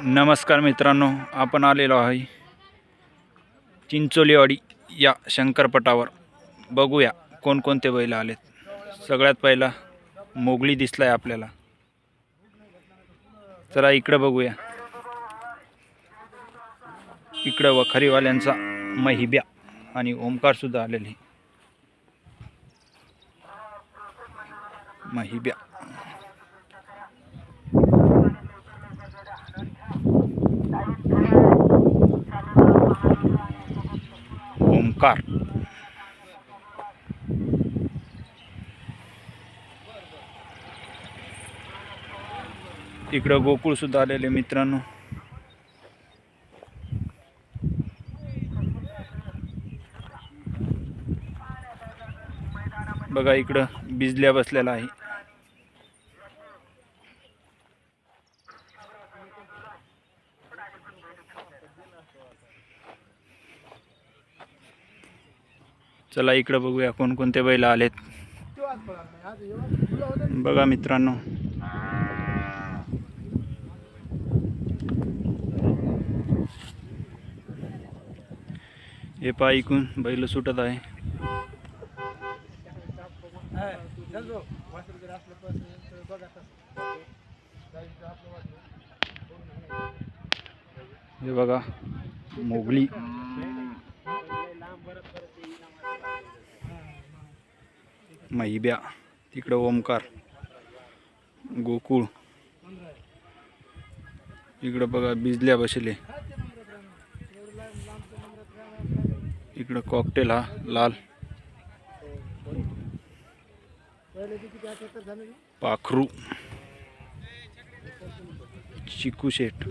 नमस्कार मित्रांनो आपण आलेलो आहे चिंचोलीवाडी या शंकरपटावर. बघूया कोणकोणते बैल आलेत. सगळ्यात पहिला मोगली दिसलाय आपल्याला. चला इकडं बघूया. इकडं वखारीवाल्यांचा महिब्या आणि ओमकार सुद्धा आलेले. महिब्या. कार इकडं गोकुळ सुद्धा आलेले मित्रांनो. बघा इकडं बिजल्या बसलेला आहे. चला इकडं बघूया कोणकोणते बैल आलेत. बघा मित्रांनो. हे पा ऐकून बैल सुटत आहे. हे बघा मोगली. महिब्या तिकडं ओमकार, गोकुळ. इकडं बघा बिजल्या बसले. इकडं कॉकटेल हा, लाल. पाखरू. चिकू शेठ